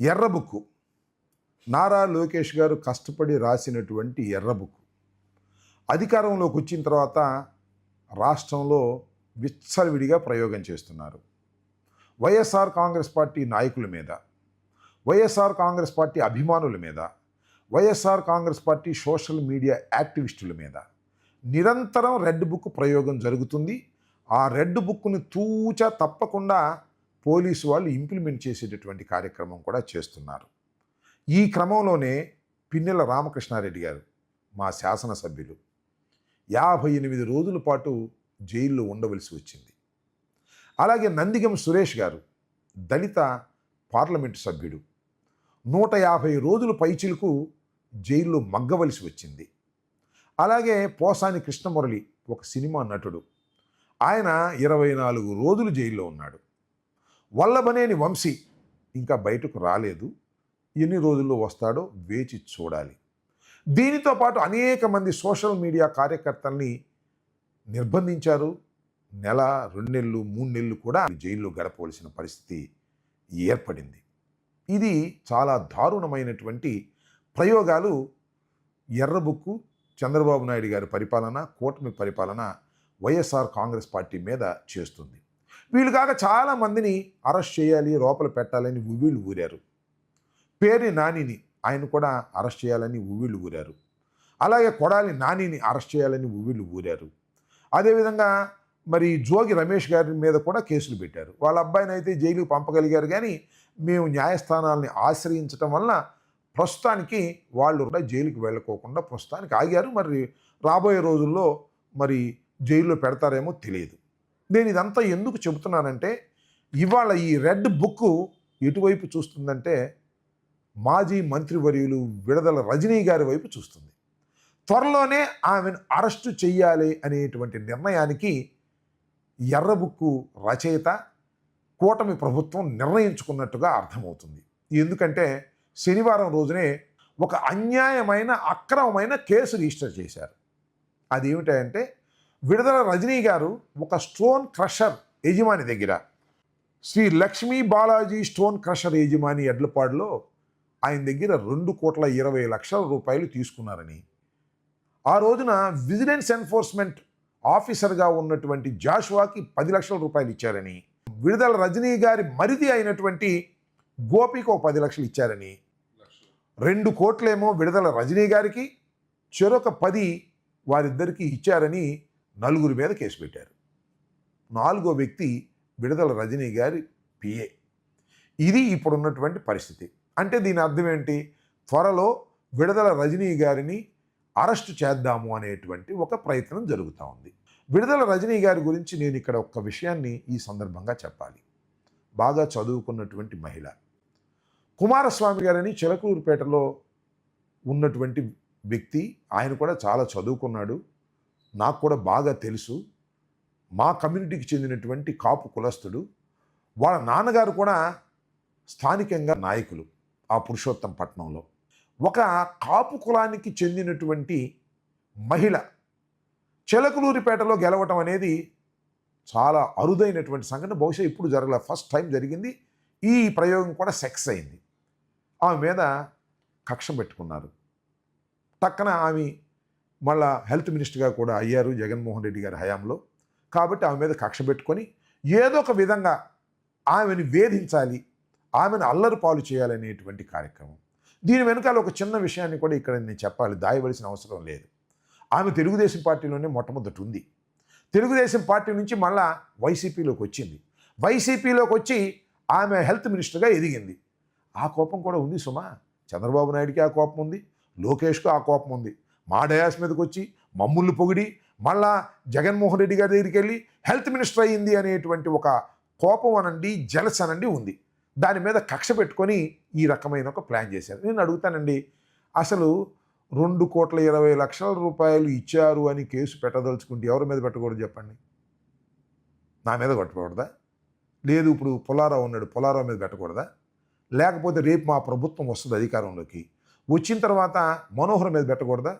ఎర్ర బుక్కు. నారా లోకేష్ గారు కష్టపడి రాసినటువంటి ఎర్ర అధికారంలోకి వచ్చిన తర్వాత రాష్ట్రంలో విచ్చలవిడిగా ప్రయోగం చేస్తున్నారు. వైఎస్ఆర్ కాంగ్రెస్ పార్టీ నాయకుల మీద వైఎస్ఆర్ కాంగ్రెస్ పార్టీ అభిమానుల మీద YSR Congress party social media యాక్టివిస్టుల మీద నిరంతరం రెడ్ బుక్ ప్రయోగం జరుగుతుంది. ఆ రెడ్ బుక్ని తూచ తప్పకుండా పోలీసు వాళ్ళు ఇంప్లిమెంట్ చేసేటటువంటి కార్యక్రమం కూడా చేస్తున్నారు. ఈ క్రమంలోనే పిన్నెల రామకృష్ణారెడ్డి గారు మా శాసనసభ్యులు యాభై ఎనిమిది రోజుల పాటు జైల్లో ఉండవలసి వచ్చింది. అలాగే నందిగం సురేష్ గారు దళిత పార్లమెంటు సభ్యుడు నూట యాభై రోజుల పైచిలకు జైల్లో మగ్గవలసి వచ్చింది. అలాగే పోసాని కృష్ణమురళి ఒక సినిమా నటుడు ఆయన ఇరవై నాలుగు రోజులు జైల్లో ఉన్నాడు. వల్లభనేని వంశీ ఇంకా బయటకు రాలేదు. ఎన్ని రోజుల్లో వస్తాడో వేచి చూడాలి. దీనితో పాటు అనేక మంది సోషల్ మీడియా కార్యకర్తల్ని నిర్బంధించారు. నెల రెండు నెలలు మూడు నెలలు కూడా జైల్లో గడపవలసిన పరిస్థితి ఏర్పడింది. ఇది చాలా దారుణమైనటువంటి ప్రయోగాలు. ఎర్రబుక్కు చంద్రబాబు నాయుడు గారి పరిపాలన కూటమి పరిపాలన వైఎస్ఆర్ కాంగ్రెస్ పార్టీ మీద చేస్తుంది. వీళ్ళు కాక చాలామందిని అరెస్ట్ చేయాలి లోపల పెట్టాలని ఉవ్విళ్ళు ఊరారు. పేరు నానిని ఆయన కూడా అరెస్ట్ చేయాలని ఉవ్విళ్ళు ఊరారు. అలాగే కొడాలి నానిని అరెస్ట్ చేయాలని ఉవ్విళ్ళు ఊరారు. అదేవిధంగా మరి జోగి రమేష్ గారి మీద కూడా కేసులు పెట్టారు. వాళ్ళ అబ్బాయిని అయితే జైలుకు పంపగలిగారు కానీ మేము న్యాయస్థానాల్ని ఆశ్రయించటం వలన ప్రస్తుతానికి వాళ్ళు కూడా జైలుకి వెళ్ళకోకుండా ప్రస్తుతానికి ఆగారు. మరి రాబోయే రోజుల్లో మరి జైల్లో పెడతారేమో తెలియదు. నేను ఇదంతా ఎందుకు చెబుతున్నానంటే ఇవాళ ఈ రెడ్ బుక్ ఎటువైపు చూస్తుందంటే మాజీ మంత్రివర్యులు విడుదల రజనీ గారి వైపు చూస్తుంది. త్వరలోనే ఆమెను అరెస్టు చెయ్యాలి అనేటువంటి నిర్ణయానికి ఎర్రబుక్కు రచయిత కూటమి ప్రభుత్వం నిర్ణయించుకున్నట్టుగా అర్థమవుతుంది. ఎందుకంటే శనివారం రోజునే ఒక అన్యాయమైన అక్రమమైన కేసు రిజిస్టర్ చేశారు. అదేమిటంటే విడుదల రజనీ గారు ఒక స్టోన్ క్రషర్ యజమాని దగ్గర. శ్రీ లక్ష్మీ బాలాజీ స్టోన్ క్రషర్ యజమాని ఎడ్లపాడులో ఆయన దగ్గర రెండు కోట్ల ఇరవై లక్షల రూపాయలు తీసుకున్నారని. ఆ రోజున విజిలెన్స్ ఎన్ఫోర్స్మెంట్ ఆఫీసర్గా ఉన్నటువంటి జాషువాకి పది లక్షల రూపాయలు ఇచ్చారని. విడుదల రజనీ గారి మరిది అయినటువంటి గోపికి ఒక పది లక్షలు ఇచ్చారని. రెండు కోట్లేమో విడుదల రజనీ గారికి చెరొక పది వారిద్దరికి ఇచ్చారని నలుగురి మీద కేసు పెట్టారు. నాలుగో వ్యక్తి విడుదల రజనీ గారి పిఏ ఇది ఇప్పుడున్నటువంటి పరిస్థితి. అంటే దీని అర్థం ఏంటి? త్వరలో విడుదల రజనీ గారిని అరెస్టు చేద్దాము అనేటువంటి ఒక ప్రయత్నం జరుగుతూ ఉంది. విడుదల రజనీ గారి గురించి నేను ఇక్కడ ఒక విషయాన్ని ఈ సందర్భంగా చెప్పాలి. బాగా చదువుకున్నటువంటి మహిళ. కుమారస్వామి గారని చిలకూరుపేటలో ఉన్నటువంటి వ్యక్తి ఆయన కూడా చాలా చదువుకున్నాడు. నాకు కూడా బాగా తెలుసు. మా కమ్యూనిటీకి చెందినటువంటి కాపు కులస్తుడు వాళ్ళ నాన్నగారు కూడా స్థానికంగా నాయకులు ఆ పురుషోత్తం పట్టణంలో ఒక కాపు కులానికి చెందినటువంటి మహిళ చిలకలూరిపేటలో గెలవటం అనేది చాలా అరుదైనటువంటి సంఘటన. బహుశా ఇప్పుడు జరగల ఫస్ట్ టైం జరిగింది. ఈ ప్రయోగం కూడా సెక్స్ అయింది. ఆమె మీద కక్ష పెట్టుకున్నారు. టక్కన ఆమె మళ్ళా హెల్త్ మినిస్టర్గా కూడా అయ్యారు జగన్మోహన్ రెడ్డి గారి హయాంలో. కాబట్టి ఆమె మీద కక్ష పెట్టుకొని ఏదో ఒక విధంగా ఆమెను వేధించాలి ఆమెను అల్లరి పాలు చేయాలనేటువంటి కార్యక్రమం. దీని వెనకాల ఒక చిన్న విషయాన్ని కూడా ఇక్కడ నేను చెప్పాలి దాయవలసిన అవసరం లేదు. ఆమె తెలుగుదేశం పార్టీలోనే మొట్టమొదటి ఉంది. తెలుగుదేశం పార్టీ నుంచి మళ్ళా వైసీపీలోకి వచ్చింది. వైసీపీలోకి వచ్చి ఆమె హెల్త్ మినిస్టర్గా ఎదిగింది. ఆ కోపం కూడా ఉంది సుమా. చంద్రబాబు నాయుడికి ఆ కోపం ఉంది లోకేష్కు ఆ కోపం ఉంది. మా డయాస్ మీదకి వచ్చి మమ్ముళ్ళు పొగిడి మళ్ళా జగన్మోహన్ రెడ్డి గారి దగ్గరికి వెళ్ళి హెల్త్ మినిస్టర్ అయ్యింది అనేటువంటి ఒక కోపం అనండి జలస్ అనండి ఉంది. దాని మీద కక్ష పెట్టుకొని ఈ రకమైన ఒక ప్లాన్ చేశారు. నేను అడుగుతానండి అసలు రెండు కోట్ల ఇరవై లక్షల రూపాయలు ఇచ్చారు అని కేసు పెట్టదలుచుకుంటే ఎవరి మీద పెట్టకూడదు చెప్పండి? నా మీద పెట్టకూడదా? లేదు ఇప్పుడు పొలారావు ఉన్నాడు పొలారావు మీద పెట్టకూడదా? లేకపోతే రేపు మా ప్రభుత్వం వస్తుంది అధికారంలోకి వచ్చిన తర్వాత మనోహర్ మీద పెట్టకూడదా?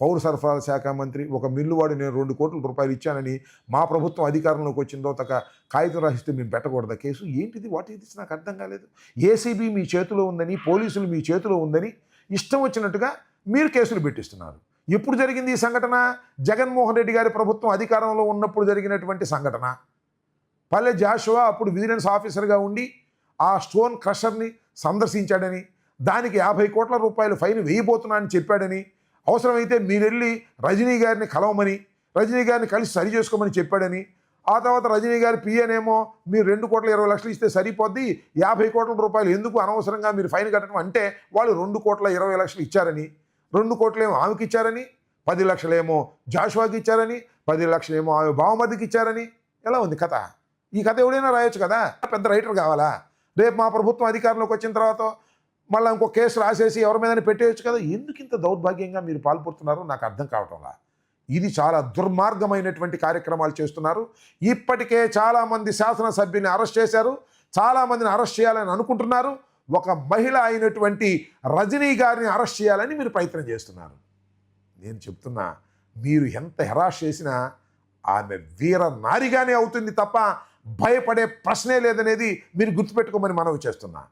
పౌర సరఫరాల శాఖ మంత్రి ఒక మిల్లువాడు నేను రెండు కోట్ల రూపాయలు ఇచ్చానని మా ప్రభుత్వం అధికారంలోకి వచ్చిందో తక కాగితం రాసిస్తే మేము పెట్టకూడదా కేసు? ఏంటిది? వాట్ ఇది? నాకు అర్థం కాలేదు. ఏసీబీ మీ చేతిలో ఉందని పోలీసులు మీ చేతిలో ఉందని ఇష్టం వచ్చినట్టుగా మీరు కేసులు పెట్టిస్తున్నారు. ఎప్పుడు జరిగింది ఈ సంఘటన? జగన్మోహన్ రెడ్డి గారి ప్రభుత్వం అధికారంలో ఉన్నప్పుడు జరిగినటువంటి సంఘటన. పల్లె జాషువా అప్పుడు విజిలెన్స్ ఆఫీసర్గా ఉండి ఆ స్టోన్ క్రషర్ని సందర్శించాడని దానికి యాభై కోట్ల రూపాయలు ఫైన్ వేయబోతున్నా అని చెప్పాడని అవసరమైతే మీరెళ్ళి రజనీ గారిని కలవమని రజనీ గారిని కలిసి సరి చేసుకోమని చెప్పాడని ఆ తర్వాత రజనీ గారి పిఏనేమో మీరు రెండు కోట్ల ఇరవై లక్షలు ఇస్తే సరిపోద్ది యాభై కోట్ల రూపాయలు ఎందుకు అనవసరంగా మీరు ఫైన్ కట్టడం అంటే వాళ్ళు రెండు కోట్ల ఇరవై లక్షలు ఇచ్చారని రెండు కోట్లేమో ఆమెకి ఇచ్చారని పది లక్షలేమో జాషువాకి ఇచ్చారని పది లక్షలేమో ఆమె బావమతికి ఇచ్చారని. ఎలా ఉంది కథ? ఈ కథ ఎవడైనా రాయొచ్చు కదా? పెద్ద రైటర్ కావాలా? రేపు మా ప్రభుత్వం అధికారంలోకి వచ్చిన తర్వాత మళ్ళీ ఇంకో కేసు రాసేసి ఎవరి మీద పెట్టేయచ్చు కదా? ఎందుకు ఇంత దౌర్భాగ్యంగా మీరు పాల్పడుతున్నారో నాకు అర్థం కావటంలా. ఇది చాలా దుర్మార్గమైనటువంటి కార్యక్రమాలు చేస్తున్నారు. ఇప్పటికే చాలామంది శాసనసభ్యుల్ని అరెస్ట్ చేశారు. చాలామందిని అరెస్ట్ చేయాలని అనుకుంటున్నారు. ఒక మహిళ అయినటువంటి రజనీ గారిని అరెస్ట్ చేయాలని మీరు ప్రయత్నం చేస్తున్నారు. నేను చెప్తున్నా మీరు ఎంత హెరాస్ చేసినా ఆమె వీర నారిగానే అవుతుంది తప్ప భయపడే ప్రశ్నే లేదనేది మీరు గుర్తుపెట్టుకోమని మనవి చేస్తున్నా.